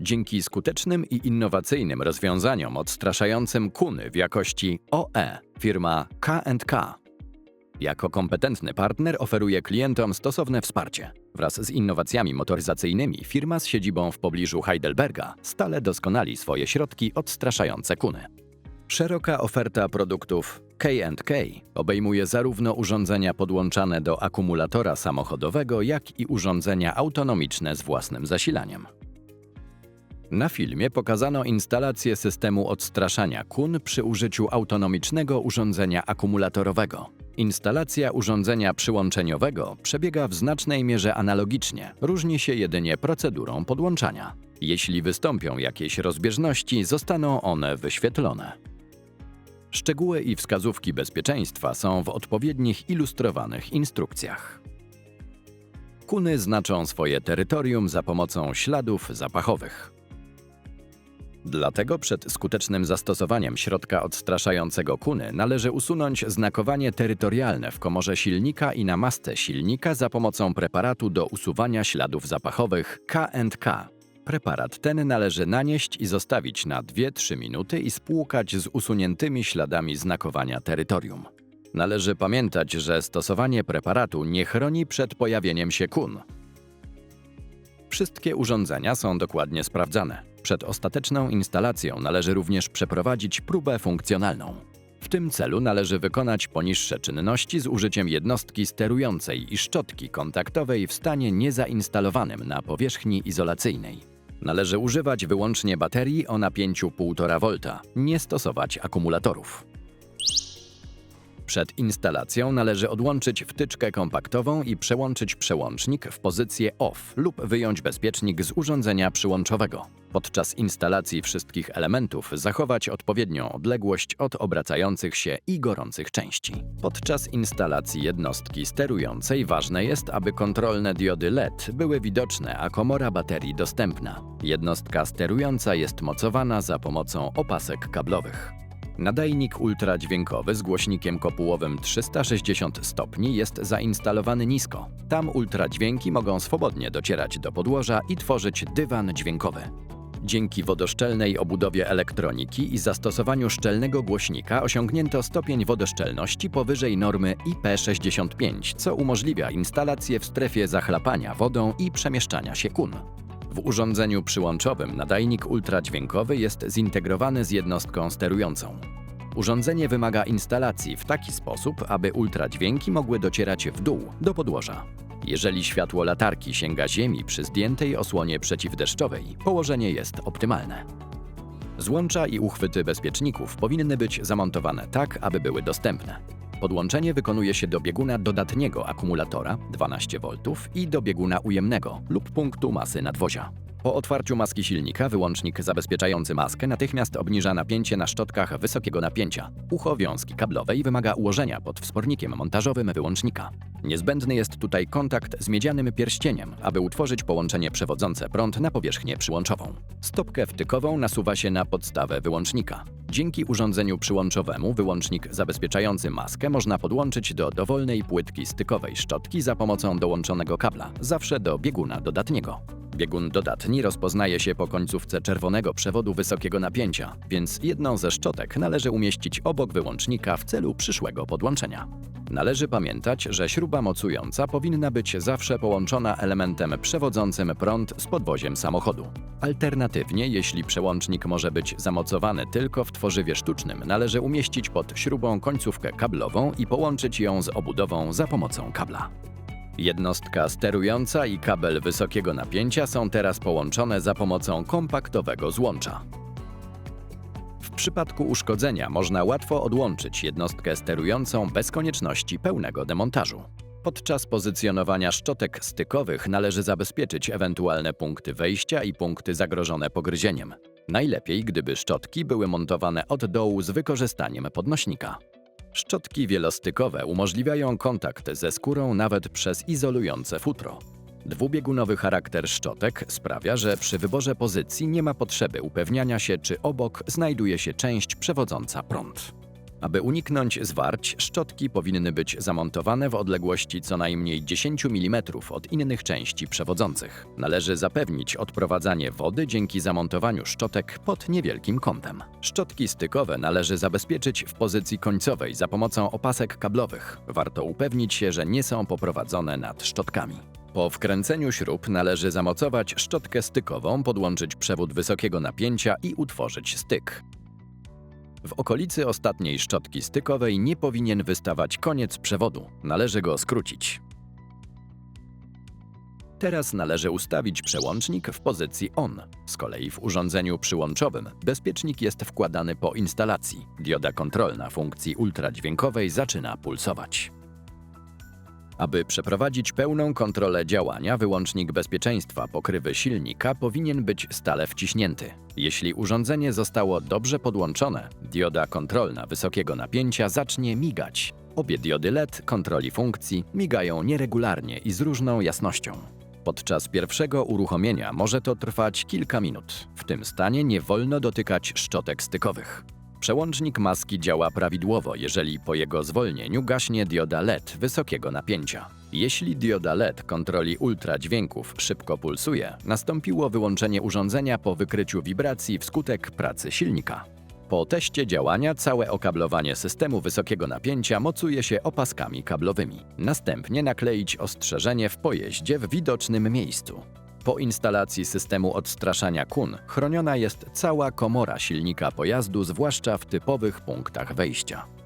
Dzięki skutecznym i innowacyjnym rozwiązaniom odstraszającym kuny w jakości OE firma K&K jako kompetentny partner oferuje klientom stosowne wsparcie. Wraz z innowacjami motoryzacyjnymi firma z siedzibą w pobliżu Heidelberga stale doskonali swoje środki odstraszające kuny. Szeroka oferta produktów K&K obejmuje zarówno urządzenia podłączane do akumulatora samochodowego, jak i urządzenia autonomiczne z własnym zasilaniem. Na filmie pokazano instalację systemu odstraszania kun przy użyciu autonomicznego urządzenia akumulatorowego. Instalacja urządzenia przyłączeniowego przebiega w znacznej mierze analogicznie, różni się jedynie procedurą podłączania. Jeśli wystąpią jakieś rozbieżności, zostaną one wyświetlone. Szczegóły i wskazówki bezpieczeństwa są w odpowiednich ilustrowanych instrukcjach. Kuny znaczą swoje terytorium za pomocą śladów zapachowych. Dlatego przed skutecznym zastosowaniem środka odstraszającego kuny należy usunąć znakowanie terytorialne w komorze silnika i na masce silnika za pomocą preparatu do usuwania śladów zapachowych K&K. Preparat ten należy nanieść i zostawić na 2-3 minuty i spłukać z usuniętymi śladami znakowania terytorium. Należy pamiętać, że stosowanie preparatu nie chroni przed pojawieniem się kun. Wszystkie urządzenia są dokładnie sprawdzane. Przed ostateczną instalacją należy również przeprowadzić próbę funkcjonalną. W tym celu należy wykonać poniższe czynności z użyciem jednostki sterującej i szczotki kontaktowej w stanie niezainstalowanym na powierzchni izolacyjnej. Należy używać wyłącznie baterii o napięciu 1,5 V, nie stosować akumulatorów. Przed instalacją należy odłączyć wtyczkę kompaktową i przełączyć przełącznik w pozycję OFF lub wyjąć bezpiecznik z urządzenia przyłączowego. Podczas instalacji wszystkich elementów zachować odpowiednią odległość od obracających się i gorących części. Podczas instalacji jednostki sterującej ważne jest, aby kontrolne diody LED były widoczne, a komora baterii dostępna. Jednostka sterująca jest mocowana za pomocą opasek kablowych. Nadajnik ultradźwiękowy z głośnikiem kopułowym 360 stopni jest zainstalowany nisko. Tam ultradźwięki mogą swobodnie docierać do podłoża i tworzyć dywan dźwiękowy. Dzięki wodoszczelnej obudowie elektroniki i zastosowaniu szczelnego głośnika osiągnięto stopień wodoszczelności powyżej normy IP65, co umożliwia instalację w strefie zachlapania wodą i przemieszczania się kun. W urządzeniu przyłączowym nadajnik ultradźwiękowy jest zintegrowany z jednostką sterującą. Urządzenie wymaga instalacji w taki sposób, aby ultradźwięki mogły docierać w dół, do podłoża. Jeżeli światło latarki sięga ziemi przy zdjętej osłonie przeciwdeszczowej, położenie jest optymalne. Złącza i uchwyty bezpieczników powinny być zamontowane tak, aby były dostępne. Podłączenie wykonuje się do bieguna dodatniego akumulatora 12V i do bieguna ujemnego lub punktu masy nadwozia. Po otwarciu maski silnika wyłącznik zabezpieczający maskę natychmiast obniża napięcie na szczotkach wysokiego napięcia. Ucho wiązki kablowej wymaga ułożenia pod wspornikiem montażowym wyłącznika. Niezbędny jest tutaj kontakt z miedzianym pierścieniem, aby utworzyć połączenie przewodzące prąd na powierzchnię przyłączową. Stopkę wtykową nasuwa się na podstawę wyłącznika. Dzięki urządzeniu przyłączowemu wyłącznik zabezpieczający maskę można podłączyć do dowolnej płytki stykowej szczotki za pomocą dołączonego kabla, zawsze do bieguna dodatniego. Biegun dodatni rozpoznaje się po końcówce czerwonego przewodu wysokiego napięcia, więc jedną ze szczotek należy umieścić obok wyłącznika w celu przyszłego podłączenia. Należy pamiętać, że śruba mocująca powinna być zawsze połączona elementem przewodzącym prąd z podwoziem samochodu. Alternatywnie, jeśli przełącznik może być zamocowany tylko w tworzywie sztucznym, należy umieścić pod śrubą końcówkę kablową i połączyć ją z obudową za pomocą kabla. Jednostka sterująca i kabel wysokiego napięcia są teraz połączone za pomocą kompaktowego złącza. W przypadku uszkodzenia można łatwo odłączyć jednostkę sterującą bez konieczności pełnego demontażu. Podczas pozycjonowania szczotek stykowych należy zabezpieczyć ewentualne punkty wejścia i punkty zagrożone pogryzieniem. Najlepiej, gdyby szczotki były montowane od dołu z wykorzystaniem podnośnika. Szczotki wielostykowe umożliwiają kontakt ze skórą nawet przez izolujące futro. Dwubiegunowy charakter szczotek sprawia, że przy wyborze pozycji nie ma potrzeby upewniania się, czy obok znajduje się część przewodząca prąd. Aby uniknąć zwarć, szczotki powinny być zamontowane w odległości co najmniej 10 mm od innych części przewodzących. Należy zapewnić odprowadzanie wody dzięki zamontowaniu szczotek pod niewielkim kątem. Szczotki stykowe należy zabezpieczyć w pozycji końcowej za pomocą opasek kablowych. Warto upewnić się, że nie są poprowadzone nad szczotkami. Po wkręceniu śrub należy zamocować szczotkę stykową, podłączyć przewód wysokiego napięcia i utworzyć styk. W okolicy ostatniej szczotki stykowej nie powinien wystawać koniec przewodu, należy go skrócić. Teraz należy ustawić przełącznik w pozycji ON. Z kolei w urządzeniu przyłączowym bezpiecznik jest wkładany po instalacji. Dioda kontrolna funkcji ultradźwiękowej zaczyna pulsować. Aby przeprowadzić pełną kontrolę działania, wyłącznik bezpieczeństwa pokrywy silnika powinien być stale wciśnięty. Jeśli urządzenie zostało dobrze podłączone, dioda kontrolna wysokiego napięcia zacznie migać. Obie diody LED kontroli funkcji migają nieregularnie i z różną jasnością. Podczas pierwszego uruchomienia może to trwać kilka minut. W tym stanie nie wolno dotykać szczotek stykowych. Przełącznik maski działa prawidłowo, jeżeli po jego zwolnieniu gaśnie dioda LED wysokiego napięcia. Jeśli dioda LED kontroli ultradźwięków szybko pulsuje, nastąpiło wyłączenie urządzenia po wykryciu wibracji wskutek pracy silnika. Po teście działania całe okablowanie systemu wysokiego napięcia mocuje się opaskami kablowymi. Następnie nakleić ostrzeżenie w pojeździe w widocznym miejscu. Po instalacji systemu odstraszania kun chroniona jest cała komora silnika pojazdu, zwłaszcza w typowych punktach wejścia.